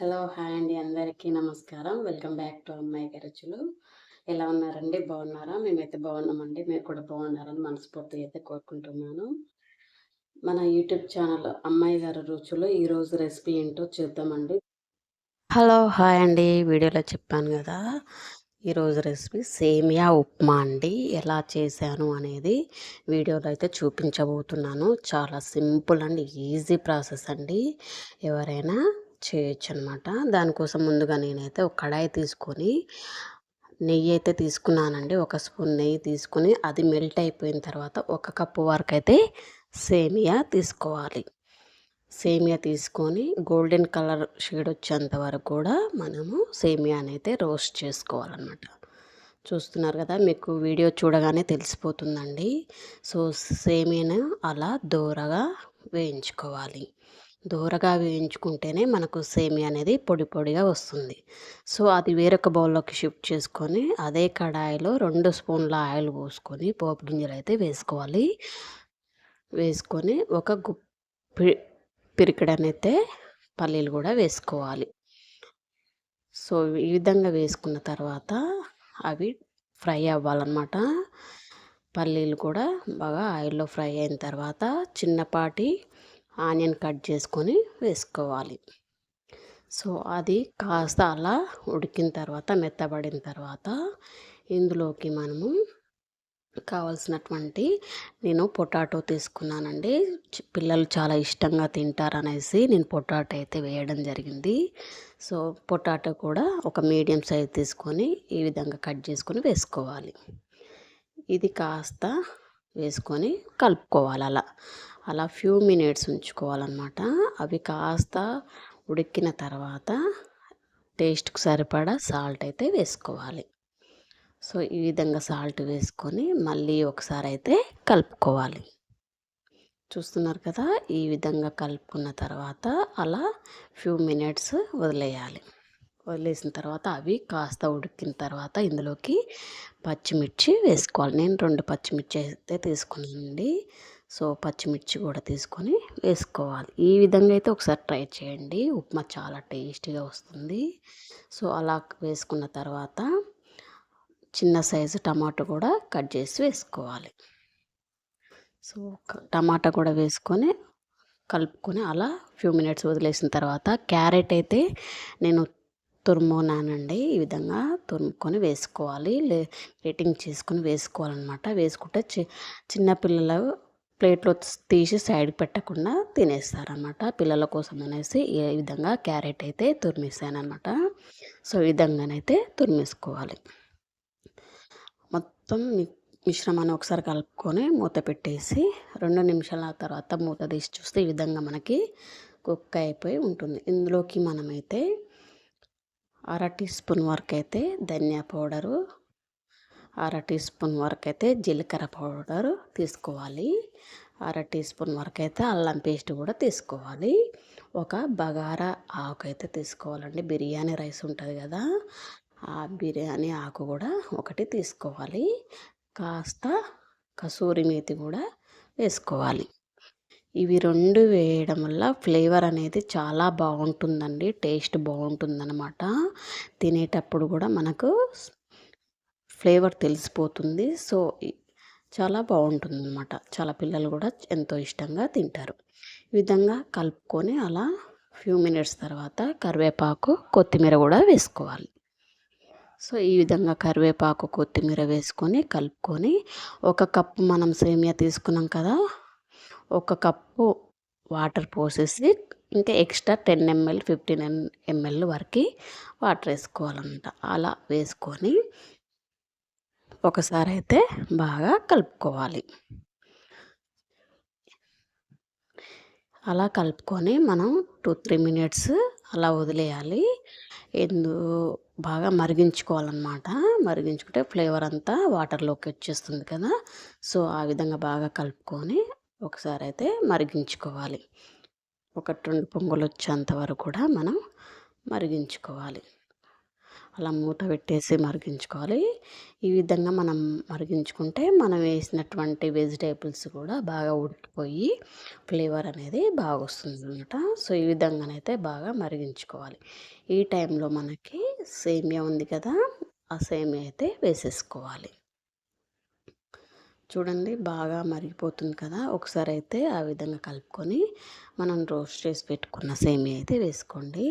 Hello hi అండి అందరికీ నమస్కారం. వెల్కమ్ బ్యాక్ టు అమ్మాయి రుచులు ఎలా ఉన్నారండి? బాగున్నారా? మేమైతే బాగున్నామండి. మీరు కూడా బాగున్నారని మనస్ఫూర్తిగా అయితే కోరుకుంటున్నాను. మన యూట్యూబ్ ఛానల్ అమ్మాయి గారి రుచులు ఈరోజు రెసిపీ ఏంటో చూద్దామండి. హలో హాయ్ అండి. వీడియోలో చెప్పాను కదా ఈరోజు రెసిపీ సేమియా ఉప్మా అండి. ఎలా చేశాను అనేది వీడియోలో అయితే చూపించబోతున్నాను. చాలా సింపుల్ అండ్ ఈజీ ప్రాసెస్ అండి. ఎవరైనా చేయొచ్చు అనమాట దానికోసం ముందుగా నేనైతే ఒక కడాయి తీసుకొని నెయ్యి అయితే తీసుకున్నానండి. ఒక స్పూన్ నెయ్యి తీసుకొని అది మెల్ట్ అయిపోయిన తర్వాత ఒక కప్పు వరకు అయితే సేమియా తీసుకోవాలి. సేమియా తీసుకొని గోల్డెన్ కలర్ షేడ్ వచ్చేంత వరకు కూడా మనము సేమియాని అయితే రోస్ట్ చేసుకోవాలన్నమాట చూస్తున్నారు కదా మీకు వీడియో చూడగానే తెలిసిపోతుందండి. సో సేమియాను అలా దూరగా వేయించుకోవాలి. దూరగా వేయించుకుంటేనే మనకు సేమి అనేది పొడి పొడిగా వస్తుంది. సో అది వేరొక బౌల్లోకి షిఫ్ట్ చేసుకొని అదే కడాయిలో రెండు స్పూన్ల ఆయిల్ పోసుకొని పోపు గింజలు అయితే వేసుకోవాలి. వేసుకొని ఒక గుప్పి పిరికడనైతే పల్లీలు కూడా వేసుకోవాలి. సో ఈ విధంగా వేసుకున్న తర్వాత అవి ఫ్రై అవ్వాలన్నమాట. పల్లీలు కూడా బాగా ఆయిల్లో ఫ్రై అయిన తర్వాత చిన్నపాటి ఆనియన్ కట్ చేసుకొని వేసుకోవాలి. సో అది కాస్త అలా ఉడికిన తర్వాత మెత్తబడిన తర్వాత ఇందులోకి మనము కావాల్సినటువంటి నేను పొటాటో తీసుకున్నానండి. పిల్లలు చాలా ఇష్టంగా తింటారనేసి నేను పొటాటో అయితే వేయడం జరిగింది. సో పొటాటో కూడా ఒక మీడియం సైజ్ తీసుకొని ఈ విధంగా కట్ చేసుకొని వేసుకోవాలి. ఇది కాస్త వేసుకొని కలుపుకోవాలి అలా. అలా ఫ్యూ మినిట్స్ ఉంచుకోవాలన్నమాట. అవి కాస్త ఉడికిన తర్వాత టేస్ట్కి సరిపడా సాల్ట్ అయితే వేసుకోవాలి. సో ఈ విధంగా సాల్ట్ వేసుకొని మళ్ళీ ఒకసారి అయితే కలుపుకోవాలి. చూస్తున్నారు కదా ఈ విధంగా కలుపుకున్న తర్వాత అలా ఫ్యూ మినిట్స్ వదిలేయాలి. వదిలేసిన తర్వాత అవి కాస్త ఉడికిన తర్వాత ఇందులోకి పచ్చిమిర్చి వేసుకోవాలి. నేను రెండు పచ్చిమిర్చి అయితే తీసుకున్నానండి. సో పచ్చిమిర్చి కూడా తీసుకొని వేసుకోవాలి. ఈ విధంగా అయితే ఒకసారి ట్రై చేయండి. ఉప్మా చాలా టేస్టీగా వస్తుంది. సో అలా వేసుకున్న తర్వాత చిన్న సైజు టమాటో కూడా కట్ చేసి వేసుకోవాలి. సో టమాటా కూడా వేసుకొని కలుపుకొని అలా ఫ్యూ మినిట్స్ వదిలేసిన తర్వాత క్యారెట్ అయితే నేను తురుమునానండి. ఈ విధంగా తురుముకొని వేసుకోవాలి. లే రేటింగ్ చేసుకొని వేసుకోవాలన్నమాట. వేసుకుంటే చి చిన్నపిల్లలు ప్లేట్లో తీసి సైడ్ పెట్టకుండా తినేస్తారనమాట పిల్లల కోసం అనేసి ఈ విధంగా క్యారెట్ అయితే తురిమేసానమాట సో ఈ విధంగానైతే తురిమేసుకోవాలి. మొత్తం మిశ్రమాన్ని ఒకసారి కలుపుకొని మూత పెట్టేసి రెండు నిమిషాల తర్వాత మూత తీసి చూస్తే ఈ విధంగా మనకి కుక్ అయిపోయి ఉంటుంది. ఇందులోకి మనమైతే అర టీ స్పూన్ వరకు అయితే ధనియా పౌడరు అర టీ స్పూన్ వరకు అయితే జీలకర్ర పౌడర్ తీసుకోవాలి. అర టీ స్పూన్ వరకు అయితే అల్లం పేస్ట్ కూడా తీసుకోవాలి. ఒక బగారా ఆకు అయితే తీసుకోవాలండి. బిర్యానీ రైస్ ఉంటుంది కదా ఆ బిర్యానీ ఆకు కూడా ఒకటి తీసుకోవాలి. కాస్త కసూరి మేతి కూడా వేసుకోవాలి. ఇవి రెండు వేయడం వల్ల ఫ్లేవర్ అనేది చాలా బాగుంటుందండి. టేస్ట్ బాగుంటుందన్నమాట. తినేటప్పుడు కూడా మనకు ఫ్లేవర్ తెలిసిపోతుంది. సో చాలా బాగుంటుంది అనమాట చాలా పిల్లలు కూడా ఎంతో ఇష్టంగా తింటారు. ఈ విధంగా కలుపుకొని అలా ఫ్యూ మినిట్స్ తర్వాత కరివేపాకు కొత్తిమీర కూడా వేసుకోవాలి. సో ఈ విధంగా కరివేపాకు కొత్తిమీర వేసుకొని కలుపుకొని ఒక కప్పు మనం సేమియా తీసుకున్నాం కదా ఒక కప్పు వాటర్ పోసేసి ఇంకా extra ten ml fifteen ml వరకు వాటర్ వేసుకోవాలన్నమాట అలా వేసుకొని ఒకసారి అయితే బాగా కలుపుకోవాలి. అలా కలుపుకొని మనం టూ త్రీ మినిట్స్ అలా వదిలేయాలి. ఎందు బాగా మరిగించుకోవాలన్నమాట. మరిగించుకుంటే ఫ్లేవర్ అంతా వాటర్లోకి వచ్చేస్తుంది కదా. సో ఆ విధంగా బాగా కలుపుకొని ఒకసారి అయితే మరిగించుకోవాలి. ఒక రెండు పొంగులు వచ్చేంత వరకు కూడా మనం మరిగించుకోవాలి. అలా మూత పెట్టేసి మరిగించుకోవాలి. ఈ విధంగా మనం మరిగించుకుంటే మనం వేసినటువంటి వెజిటేబుల్స్ కూడా బాగా ఉడికిపోయి ఫ్లేవర్ అనేది బాగా వస్తుంది అనమాట సో ఈ విధంగానైతే బాగా మరిగించుకోవాలి. ఈ టైంలో మనకి సేమియా ఉంది కదా ఆ సేమియా అయితే వేసేసుకోవాలి. చూడండి బాగా మరిగిపోతుంది కదా. ఒకసారి అయితే ఆ విధంగా కలుపుకొని మనం రోస్ట్ చేసి పెట్టుకున్న సేమియా అయితే వేసుకోండి.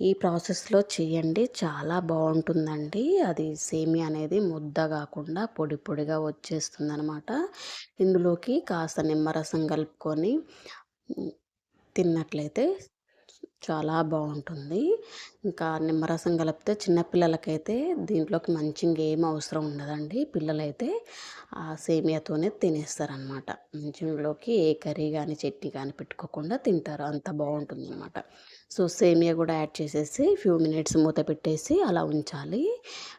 ఈ ప్రాసెస్లో చేయండి చాలా బాగుంటుందండి. అది సేమియా అనేది ముద్ద కాకుండా పొడి పొడిగా వచ్చేస్తుంది అనమాట ఇందులోకి కాస్త నిమ్మరసం కలుపుకొని తిన్నట్లయితే చాలా బాగుంటుంది. ఇంకా నిమ్మరసం కలిపితే చిన్నపిల్లలకైతే దీంట్లోకి మంచి ఇంకేం అవసరం ఉండదండి. పిల్లలైతే ఆ సేమియాతోనే తినేస్తారనమాట మంచిలోకి ఏ కర్రీ కానీ చట్నీ కానీ పెట్టుకోకుండా తింటారు. అంత బాగుంటుంది అనమాట సో సేమియా కూడా యాడ్ చేసేసి ఫ్యూ మినిట్స్ మూత పెట్టేసి అలా ఉంచాలి.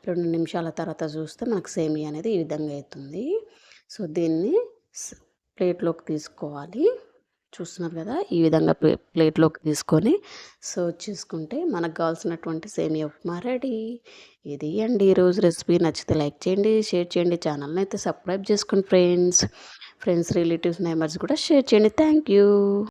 రెండు నిమిషాల తర్వాత చూస్తే మనకు సేమియా అనేది ఈ విధంగా అవుతుంది సో దీన్ని ప్లేట్లోకి తీసుకోవాలి. చూస్తున్నారు కదా ఈ విధంగా ప్లే ప్లేట్లోకి తీసుకొని సర్వ్ చేసుకుంటే మనకు కావాల్సినటువంటి సేమియా ఉప్మా రెడీ. ఇది అండి ఈరోజు రెసిపీ. నచ్చితే లైక్ చేయండి షేర్ చేయండి. ఛానల్ని అయితే సబ్స్క్రైబ్ చేసుకోండి ఫ్రెండ్స్. ఫ్రెండ్స్ రిలేటివ్స్ నెంబర్స్ కూడా షేర్ చేయండి. Thank you.